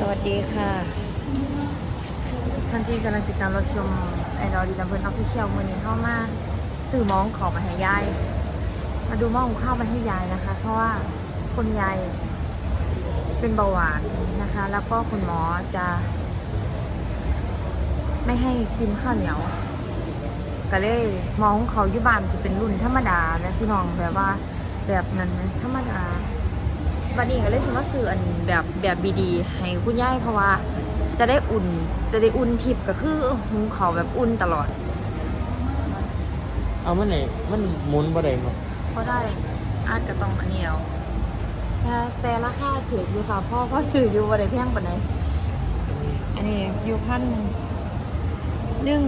สวัสดีค่ะ ท่านที่กำลังติดตามรับชมไอรอดีลำเพลินออฟฟิเชียลมือนี้เข้ามาสื่อมองของมาให้ยาย มาดูหม้อหุงข้าวมาให้ยายนะคะ เพราะว่าคุณยายเป็นเบาหวานนะคะ แล้วก็คุณหมอจะ ไม่ให้กินข้าวเหนียวก็เลยมองเขาอยู่บ้านจะเป็นรุ่นธรรมดานะพี่น้องแบบว่าแบบนั้นธรรมดา วันนี้ก็เลยสิมาซื้ออันแบบแบบบีดีให้คุณย่ายเพราะว่า จะได้อุ่นจะได้อุ่นทิพย์ก็คือหุงเขาวแบบอุ่นตลอดเอามันไหนมันหมุนบ่ได้มั้งเพราะได้อาจก็ต้องอันเดียวแต่แต่ราคาถืออยู่ค่ะพ่อพ่อซื้ออยู่ว่าได้แพงปานไหนอันนี้อยู่พันหนึ่งนึ่ง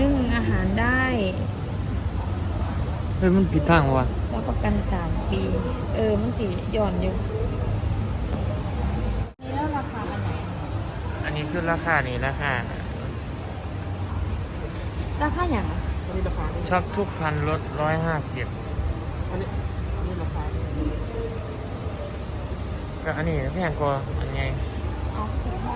นึ่งอาหารได้เฮ้ยมันผิดทางวะ รับประกันสามปี เออ มันสิหย่อนอยู่นี่แล้วราคาอันไหน อันนี้คือราคานี่ราคาราคาอย่างอะอันนี้ราคานี่ช็อปทุกพันลดร้อยห้าสิบอันนี้อันนี้ราคานี่ก็อันนี้แพงกว่าอันไงอ๋อสิบห้า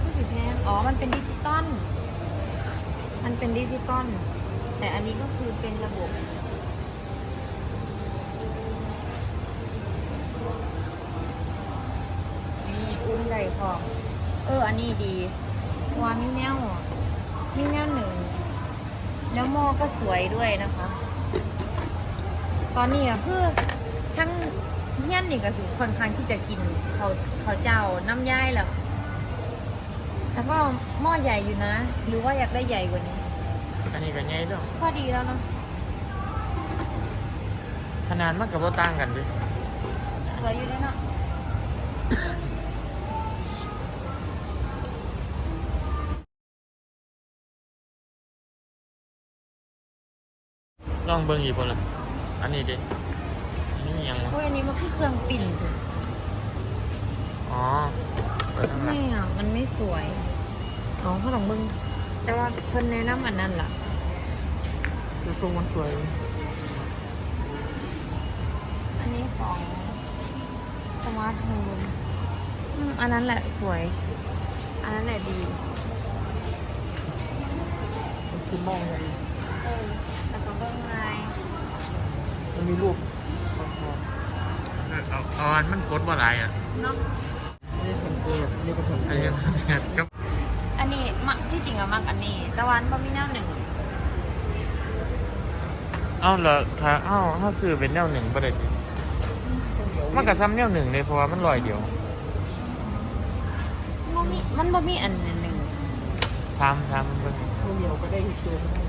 ไม่สิแพงอ๋อ มันเป็นดิจิตอลมันเป็นดิจิตอล แต่อันนี้ก็คือเป็นระบบนี่อุ้มไดพร้อเออ อันนี้ดีเพราะว่ามีแนวมีแนวหนึ่ง แล้วหม้อก็สวยด้วยนะคะ ตอนนี้อะคือทั้งเฮี้ยนนี่ก็สิค่อนข้างที่จะกินเขาเขาเจ้าน้ำย่ายแล้วแล้วก็หม้อใหญ่อยู่นะ หรือว่าอยากได้ใหญ่กว่านี้ อันนี้ก็ใหญ่ด้วยพอดีแล้วเนาะขนาดมันกับว่าต่างกันดิเหลืออยู่ด้วยเนาะลองเบิ่งอีกคนละอันนี้ดิอันนี้มีหยังวะโอ้ยอันนี้มันคือเครื่องปิ่นถึงอ๋อเปิดทางหลัง ไม่อะมันไม่สวยอ๋อเขาต้องเบิ่ง แต่ว่าเพิ่นแนะนำอันนั้นล่ะคือทรงมันสวยอันนี้ของสมาร์ทโฮมอืมอันนั้นแหละสวย อันนั้นแหละดีมันคือมองไงเออแต่ก็เบิ่งไงมันมีรูปเอาเอาอันมันกดบ่หลายอะเนาะอันนี้เป็นตัวอันนี้ก็เป็นอันนี้ก็อันนี้ มักที่จริงอะมักอันนี้ แต่วันบ่มีแนวหนึ่งเอาเหรอถ้าเอาถ้าซื้อเป็นแนวหนึ่งบ่ได้ดิมันก็ซ้ำแนวหนึ่งเลยเพราะว่ามันลอยเดียวบ่มีมันบ่มีอันหนึ่งทำทำเบิ่งตัวเหนียวก็ได้ตัวไม่ได้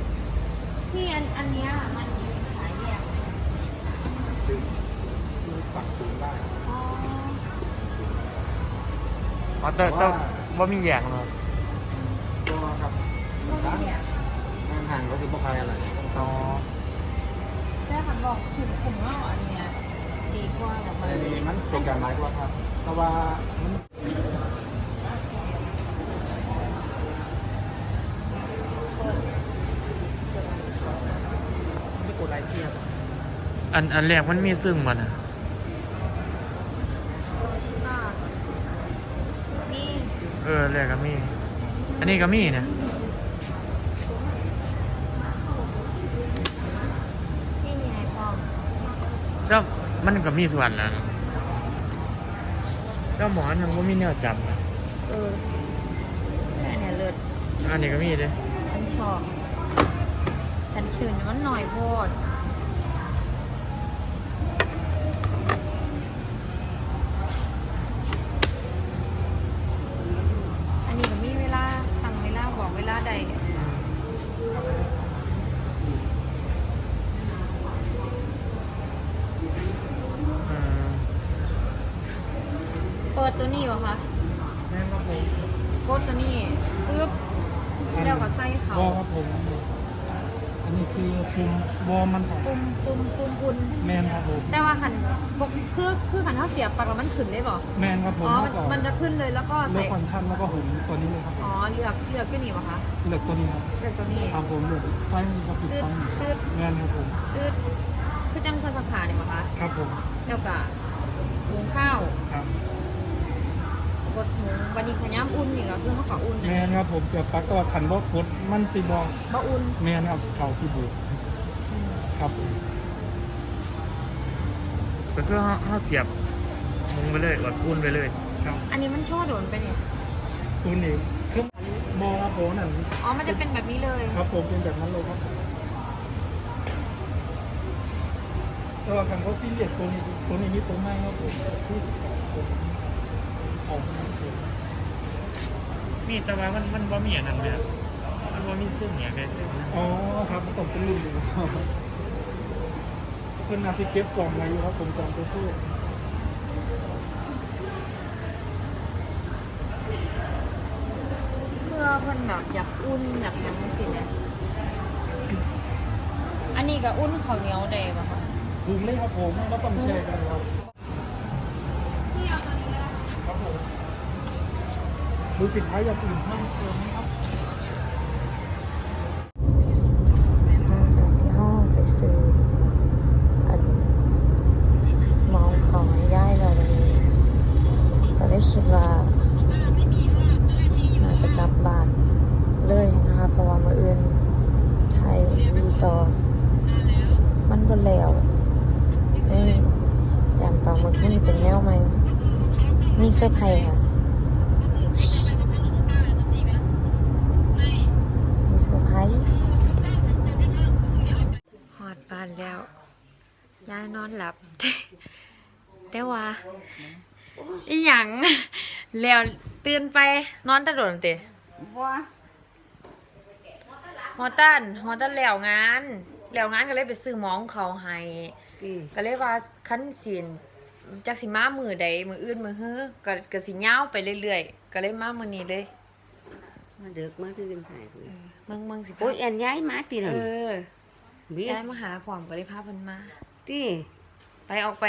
ที่อันอันเนี้ยมันขายแยกซึ่งคือฝักสูงได้อ๋อ อ๋อแต่แต่ว่ามีอย่างเนาะตัวครับ บ่มีแยกงานห่างก็คือพวกใครอะไรอ๋อแต่คันบอกถึงผมว่าอันเนี้ยดีกว่าแบบอันนี้มันเป็นการไม้กว่าครับเพราะว่ามันไม่กดไลค์เทียบอันอันแรกมันมีซึ่งมันอะชิบ้านี่เออแรกก็มี อันนี้ก็มีนะ นี่มีไอคอม ก็มันก็มีส่วนแล้วนะก็หมอนมันก็มีแนวจับนะเออแต่อันเนี้ยเลิศอันนี้ก็มีเด้ฉันชอบ ฉันชื่นมันหน่อยโพด ปิดตัวนี้วะคะแม่ครับผมกดตัวนี้ปึ๊บแล้วก็ใส่เขาวอครับผม อันนี้คือคุมวอมันของปุ่มปุ่มปุ่มปุ่นแมนครับผมแต่ว่าหันปกคือคือหันเท้าเสียบปากแล้วมันขึ้นเลยบ่แมนครับผมอ๋อเมื่อก่อนมันจะขึ้นเลยแล้วก็เลือใส่กฟังก์ชันแล้วก็หุนตัวนี้เลยครับอ๋อเลือกเลือกขึ้นนี่วะคะเลือกตัวนี้ครับเลือกตัวนี้ครับผมเลือกไฟกับปิดตืดฟังตืดแมนครับผม ตืดคือจังเครื่องสักขาเนี่ยวะคะ ครับผม แล้วก็หุงข้าวครับ กดหุงวันนี้ขย้ำอุ่นนี่ก็คือเขาก็อุ่นแมนครับผมเสียบปลั๊กก็ขันบ่กดมันสิบอกบ่อุ่นแมนครับเขาสิบุครับผมก็คือเขาเขาเสียบมุงไปเลยกดอุ่นไปเลยครับ อันนี้มันโช่อโดนไปเนี่ยตัวนี้เครื่องบอครับผมนั่นอ๋อมันจะเป็นแบบนี้เลยครับผมเป็นแบบนั้นเลยครับตัวขันเขาซีเรียสตัวนี้ตัวนี้นี่ตัวไม่ครับผมที่สิบสองตัวออกมาตัว นี่แต่ว่ามันมันบ่มีอันนั้นเลยมันบ่มีซึ่งเนี่ยแค่ซึ่งนะอ๋อครับมันต้องเป็นรุ่นอยู่เพิ่นอาจสิเก็บกล่องมาอยู่ครับผมกล่องตัวสู้เพื่อเพิ่นแบบอยากอุ่นอยากหยังสิเนี่ยอันนี้ก็อุ่นข้าวเหนียวได้ป่ะคะถุงเลยครับผมแล้วต้องแชร์กันครับพี่เอาตัวนี้ก็ได้ ครับผมดูสินค้าอย่างอื่นเพิ่มเติมไหมครับหลังจาที่ห้องไปซื้ออันมองของย่ายเราวันนี้ก็ได้คิดว่าน่าจะกลับบ้านเลยนะคะเพราะว่ามื่ออื่นไทยวีต่อ มันบนแล้วนี่ยานปลาหมึกนี่เป็นแนวใหม นี่เสื้อร์ไผ่ค่ะมีเสื้อร์ไผ่หอดบานแล้วยายนอนหลับ แต่ว่าอีหยังแล้วตื่นไปนอนแตะโดนเตะว่าฮอตันฮอตันแล้วงานแล้วงานก็เลยไปซื้อหมองเขาให้ตีก็เลยว่าคันสิน จักสิมามือใดมืออื่นมือฮื้อก็ก็สิยาวไปเรื่อยๆก็เลยมามื้อนี้เลยมาเด็กมาที่กันหายไปเมืองเมืองสิพาโอ้ยแอนย้ายมาตีหเอนึ่งอเบี้ยย้ายมาหาพร้อมก็เลยพาเพิ่นมา ตีไปออกไป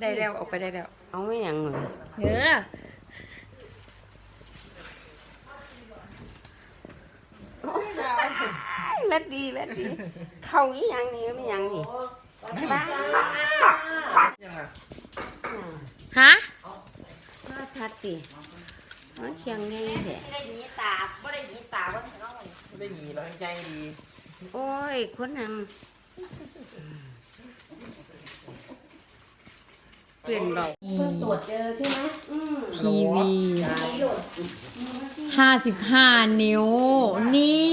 ได้แล้วออกไปได้แล้ว เอาไม่ยังเลยเออแม่ดีแม่ดีเข้าอีหยังนี่ไม่ยังนี่บ้า ฮะ บ้าทัดตีมันเคียงไงแท้ได้หนีตาบ่ได้หนีตาบ่ถึงน้องได้หนีแล้วใจดีโอ้ย คนนั้นเปลี่ยนเราตรวจเจอใช่ไหมอืมทีวีห้าสิบห้านิ้ว นี่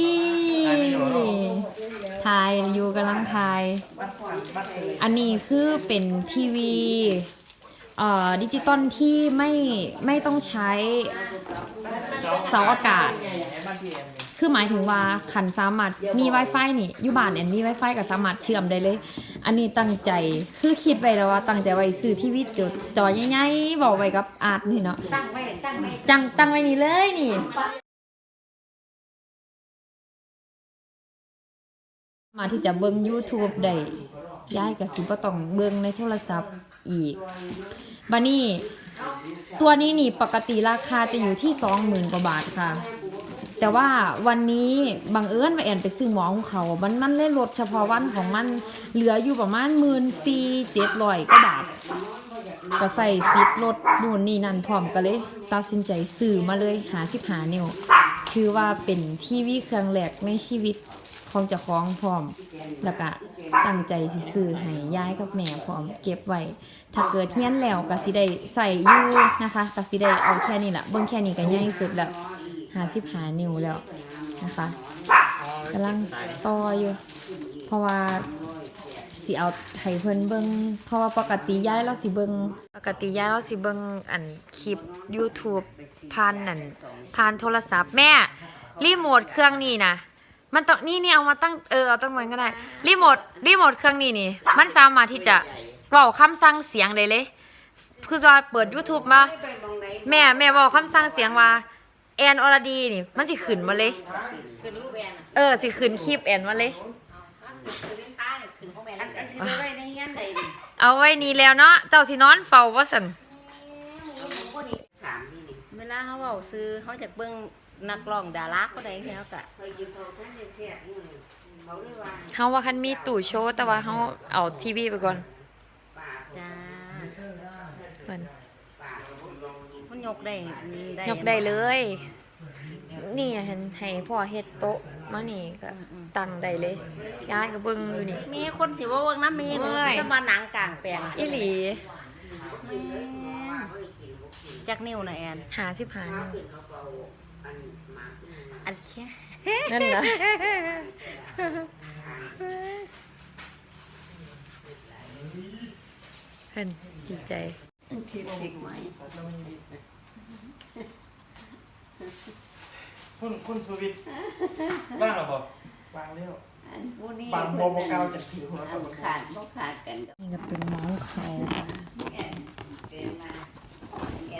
ถ่ายอยู่กำลังถ่าย อันนี้คือเป็นทีวีเอ่อ ดิจิตอลที่ไม่ไม่ต้องใช้เสาอากาศ คือหมายถึงว่าขันสามารถมี Wi-Fi นี่อยู่บ้านแอนมี Wi-Fi กับสามารถเชื่อมได้เลย อันนี้ตั้งใจคือคิดไว้แล้วว่าตั้งใจไว้ซื้อทีวีจดจอใหญ่ๆบอกไว้กับอาร์ตนี่เนาะตั้งไว้ตั้งไว้จังตั้งไว้นี่เลยนี่มาที่จะเบิ่ง YouTube ได้ย้ายกับสิบ่ต้องเบิ่งในโทรศัพท์ อีกบัดนี้ตัวนี้นี่ปกติราคาจะอยู่ที่20,000กว่าบาทค่ะ แต่ว่าวันนี้บังเอิญว่าแอนไปซื้อหมอของเขา มันมันเลยลดเฉพาะวันของมันเหลืออยู่ประมาณ1 4 7 0 0กว่าบาท ก็ใส่ซิปรถนู่นนี่นั่นพร้อมกันเลย ตัดสินใจซื้อมาเลยหาสิบหานิ้วถือว่าเป็นทีวีเครื่องแรกในชีวิตของเจ้าของพร้อม แล้วก็ตั้งใจสิซื้อให้ย้ายกับแม่พร้อมเก็บไว้ ถ้าเกิดเฮี้ยนแล้วก็สิได้ใส่อยู่นะคะก็สิได้เอาแค่นี้แหละเบิ่งแค่นี้ก็ใหญ่สุดแล้วหาสิบหานิ้วแล้วนะคะกำลังต่ออยู่ เพราะว่าสิเอาให้เพิ่นเบิ่งเพราะว่าปกติย้ายเราสิเบิ่งปกติย้ายเราสิเบิ่งอันคลิป YouTube ผ่านนั่นผ่านโทรศัพท์แม่รีโมทเครื่องนี่นะมันต้องนี่นี่เอามาตั้งเออเอาตั้งไว้ก็ได้รีโมทรีโมทเครื่องนี้นี่ มันสามารถที่จะ เว้าคำสั่งเสียงได้เลย คือว่าเปิด YouTube มาไปมองไหนแม่แม่บอกคำสั่งเสียงว่า แอนอรดีนี่ มันสิขึ้นมาเลย ขึ้นรูปแอนเออสิขึ้นคลิปแอนมาเลย ขึ้นตาเนี่ยขึ้นของแอนอันอันที่ไว้ในเงี้ยใดดิเอาไว้นี่แล้วเนาะเจ้าสินอนเฝ้าว่าสันถามที่นี่เวลาเขาเว้าซื้อเขาจะเบิ่งนักร้องดาราเขาได้แล้วก็เคยกินเขาท่านเสียๆนี่เขาเลยว่า เฮาว่าคันมีตู้โชว์แต่ว่าเฮาเอาทีวีไปก่อนป่า จ้าเพิ่นมันยกได้ได้ยกได้เลย นี่เห็นให้พ่อเฮ็ดโต๊ะมานี่ก็ตั้งได้เลยย้ายก็เบิ่งอยู่นี่ มีคนสิว่าเบิ่งน้ำมีเอ้ยสมาหนังกลางแปลงอีหลีจักนิ้วนะแอนหาสิบหาอันแค่นั่นนะ เพิ่นดีใจคิดสิไหมคุณคุณสุวิทย์บ้างหรอบอกวางแล้วอันผู้นี้บางโมโมเกาจากผิวของเราอันขาดบ่ขาดกันดอกนี่ก็เป็นเมาส์ไข่นะคะ แก่เกินมาแก่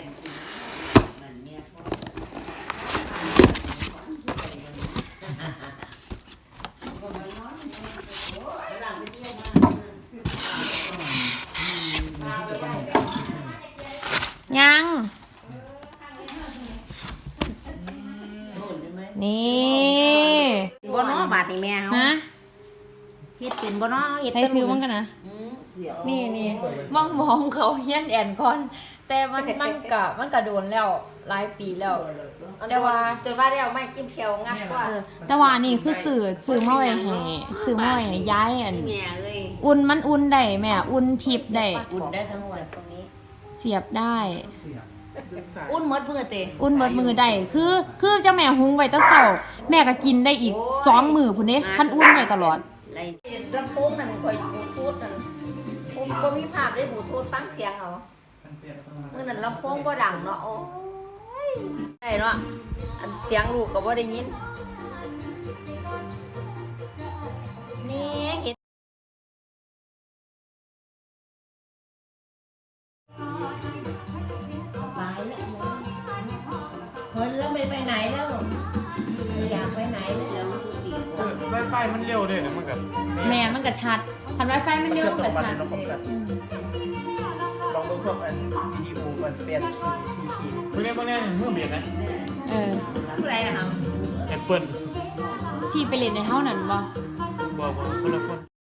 มันเนี่ยพอ ยัง นี่บ่เนาะบาดนี่แม่เฮาฮะเฮ็ดเป็นบ่เนาะเฮ็ดใช้ถือมันกันนะ อืมเดี๋ยวนี่นี่มองมองเขาเฮียนแอนก่อน แต่มันมันกะมันกะโดนแล้วหลายปีแล้ว แต่ว่าจนว่าได้เอาไม้จิ้มเขียวงัดกว่าเออแต่ว่านี่คือสื่อสื่อมาไว้ให้สื่อมาไว้ให้ย้ายอัน แม่เอ้ยอุ่นมันอุ่นได้แม่ อุ่นทิพย์ได้ อุ่นได้ทั้งวันตรงนี้เสียบได้ อุ่นหมดมือเตะอุ่นเบิดมือได้คือคือเจ้าแม่หุงไว้แตั้งเสาแม่ก็กินได้อีกสองมือพุ่นเด้คันอุ่นไว้ตลอด ไรลำโพงนั่นคอยบลูทูธนั่นผมบ่มีภาพได้บลูทูธฟังเสียงเอามื้อนั้นลำโพงบ่ดังเนาะโอ้ยได้เนาะอันเสียงลูกก็บ่ได้ยินนี่ เร็เชื่วอมมัต่อก็กันลองดูพวกอันวิดีโอมันเปลี่ยนทีทีเมื่อนเมื่อนเมื่อเบียดนะเออผู้ใดนะครับแอปเปิลที่ไปเล่นในเท่านั้นบ่บอกว่าคนละคน